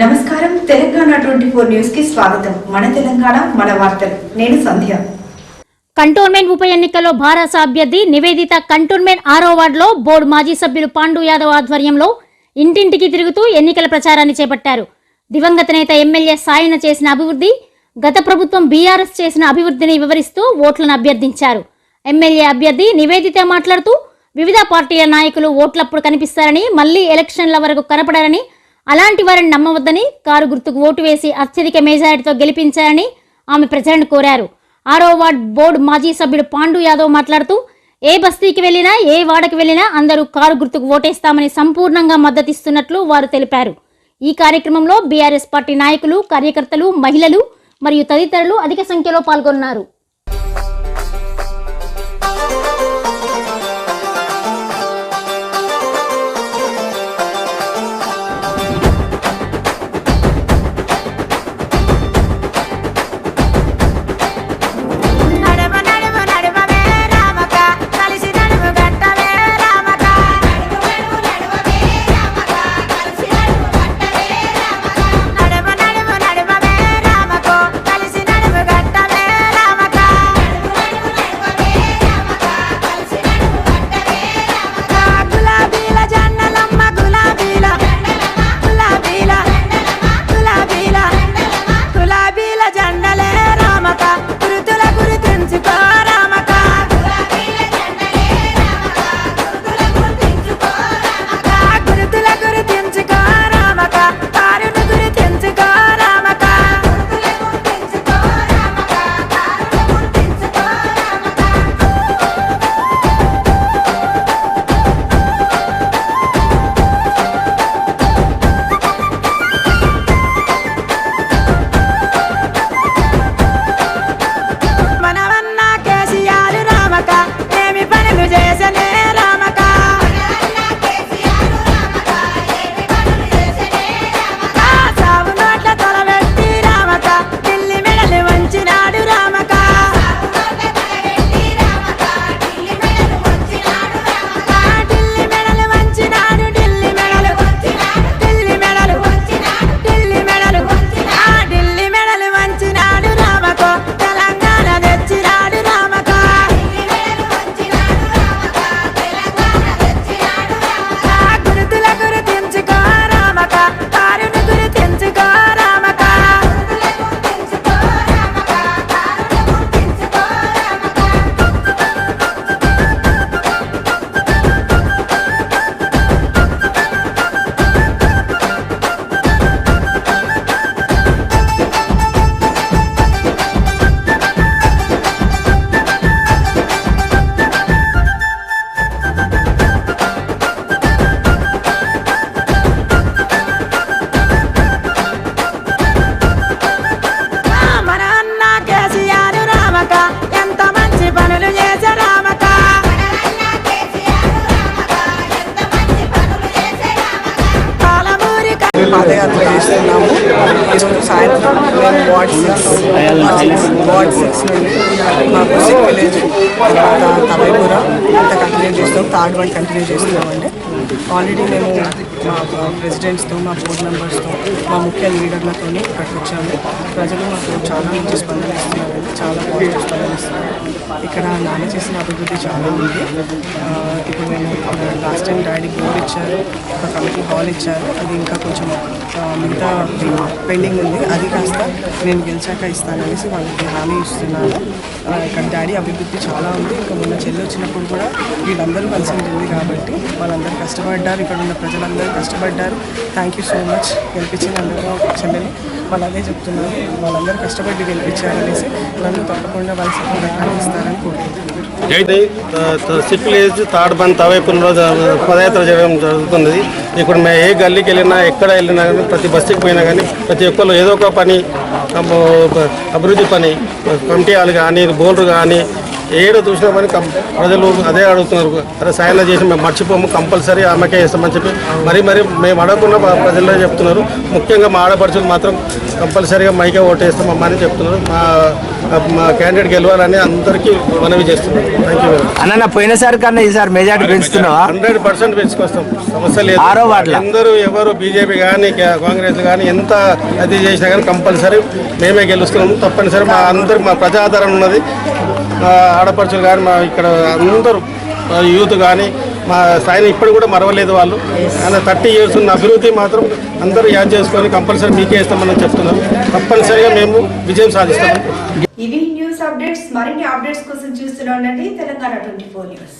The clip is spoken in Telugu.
నమస్కారం. తెలంగాణ ట్వంటీ ఫోర్ న్యూస్కి స్వాగతం. మన తెలంగాణ మన వార్తలు. నేను సంధ్య. కంటోన్మెంట్ ఉప ఎన్నికల్లో భారత అభ్యర్థి నివేదిత కంటోన్మెంట్ ఆరో వార్డులో బోర్డు మాజీ సభ్యులు పాండు యాదవ్ ఆధ్వర్యంలో ఇంటింటికి తిరుగుతూ ఎన్నికల ప్రచారాన్ని చేపట్టారు. దివంగత నేత ఎమ్మెల్యే సాయన చేసిన అభివృద్ధి గత ప్రభుత్వం బీఆర్ఎస్ చేసిన అభివృద్ధిని వివరిస్తూ ఓట్లను అభ్యర్థించారు. ఎమ్మెల్యే అభ్యర్థి నివేదిత మాట్లాడుతూ వివిధ పార్టీల నాయకులు ఓట్లప్పుడు కనిపిస్తారని మళ్ళీ ఎలక్షన్ల వరకు కనపడారని అలాంటి వారిని నమ్మవద్దని కారు గుర్తుకు ఓటు వేసి అత్యధిక మెజారిటీతో గెలిపించారని ఆమె ప్రజలను కోరారు. ఆరో వార్డ్ బోర్డు మాజీ సభ్యుడు పాండు యాదవ్ మాట్లాడుతూ ఏ బస్తీకి వెళ్ళినా ఏ వాడకి వెళ్ళినా అందరూ కారు గుర్తుకు ఓటేస్తామని సంపూర్ణంగా మద్దతిస్తున్నట్లు వారు తెలిపారు. ఈ కార్యక్రమంలో బీఆర్ఎస్ పార్టీ నాయకులు కార్యకర్తలు మహిళలు మరియు తదితరులు అధిక సంఖ్యలో పాల్గొన్నారు. పాదయాత్ర చేస్తున్నాము. ఈరోజు సాయంత్రం మేము వార్డ్ సిక్స్ వార్డ్ సిక్స్ నుండి మా కుసిక్ విలేజ్ తర్వాత తలైపుర అంత కంటిన్యూ చేస్తాం థర్డ్ వన్ కంటిన్యూ చేస్తున్నామండి. ఆల్రెడీ మేము మా ప్రెసిడెంట్స్తో మా బోర్డ్ మెంబర్స్తో మా ముఖ్య లీడర్లతో ఇక్కడికి వచ్చాము. ప్రజలు మాకు చాలా మంచి స్పందన ఇస్తున్నారండి చాలా పాజిటివ్ స్పందన ఇస్తున్నారు. ఇక్కడ నాన్న చేసిన అభివృద్ధి చాలా ఉంది. ఇప్పుడు మేము లాస్ట్ టైం డాడీ బోర్డు ఇచ్చారు ఒక కమిటీ హాల్ ఇచ్చారు. అది ఇంకా కొంచెం మిగతా పెండింగ్ ఉంది. అది కాస్త నేను గెలిచాక ఇస్తాననేసి వాళ్ళకి హామీ ఇస్తున్నాను. ఇక్కడ డాడీ అభివృద్ధి చాలా ఉంది. ఇంకా మొన్న చెల్లి వచ్చినప్పుడు కూడా వీళ్ళందరూ కలిసి ఉంటుంది కాబట్టి వాళ్ళందరూ కష్టపడ్డారు. ఇక్కడ ఉన్న ప్రజలందరూ కష్టపడ్డారు. థ్యాంక్ యూ సో మచ్ గెలిపించినందుకు చెల్లెని వాళ్ళు అదే చెప్తున్నారు. వాళ్ళందరూ కష్టపడి గెలిపించారు అనేసి నన్ను తప్పకుండా వాళ్ళ సపోర్ట్ ఇస్తారని కోరుకుంటున్నాను. అయితే సిపిల్ ఏజ్ థర్డ్ పదయాత్ర చేయడం జరుగుతున్నది. ఇప్పుడు మేము ఏ గల్లీకి వెళ్ళినా ఎక్కడ వెళ్ళినా కానీ ప్రతి బస్సుకి పోయినా కానీ ప్రతి ఒక్కరు ఏదో ఒక పని అభివృద్ధి పని కమిటీ వాళ్ళు కానీ బోర్డు కానీ ఏడు చూసినా కానీ కం- ప్రజలు అదే అడుగుతున్నారు. అరే సాయన చేసి మేము మర్చిపోము కంపల్సరీ ఆమెకే ఇస్తామని చెప్పి మరీ మరి మేము అడగకుండా ప్రజల్లో చెప్తున్నారు. ముఖ్యంగా మా ఆడపడుచులు మాత్రం కంపల్సరీగా మైకే ఓటేస్తామమ్మా అని చెప్తున్నారు. మా మా క్యాండిడేట్ గెలవాలని అందరికీ మనవి చేస్తున్నారు థ్యాంక్ యూ వెరీ మచ్ అన్న పోయినసారి కన్నా ఈసారి మెజార్టీ పెంచుతున్నావా? హండ్రెడ్ పర్సెంట్ పెంచుకొస్తాం. సమస్య లేదు. అందరూ ఎవరు బీజేపీ కానీ కాంగ్రెస్ కానీ ఎంత అది చేసినా కానీ కంపల్సరీ మేమే గెలుస్తున్నాము తప్పనిసరి మా అందరికి మా ప్రజా ఆధారం ఉన్నది. ఆడపడుచులు కానీ మా ఇక్కడ అందరూ యూత్ కానీ మా స్థాయిని ఇప్పుడు కూడా మరవలేదు వాళ్ళు. కానీ థర్టీ ఇయర్స్ ఉన్న అభివృద్ధి మాత్రం అందరూ యాడ్ చేసుకొని కంపల్సరీ మీకే ఇస్తామని చెప్తున్నారు తప్పనిసరిగా మేము విజయం సాధిస్తాము ఇవి న్యూస్ అప్డేట్స్ మరిన్ని అప్డేట్స్ కోసం చూస్తూనే ఉండండి. Telangana twenty four news.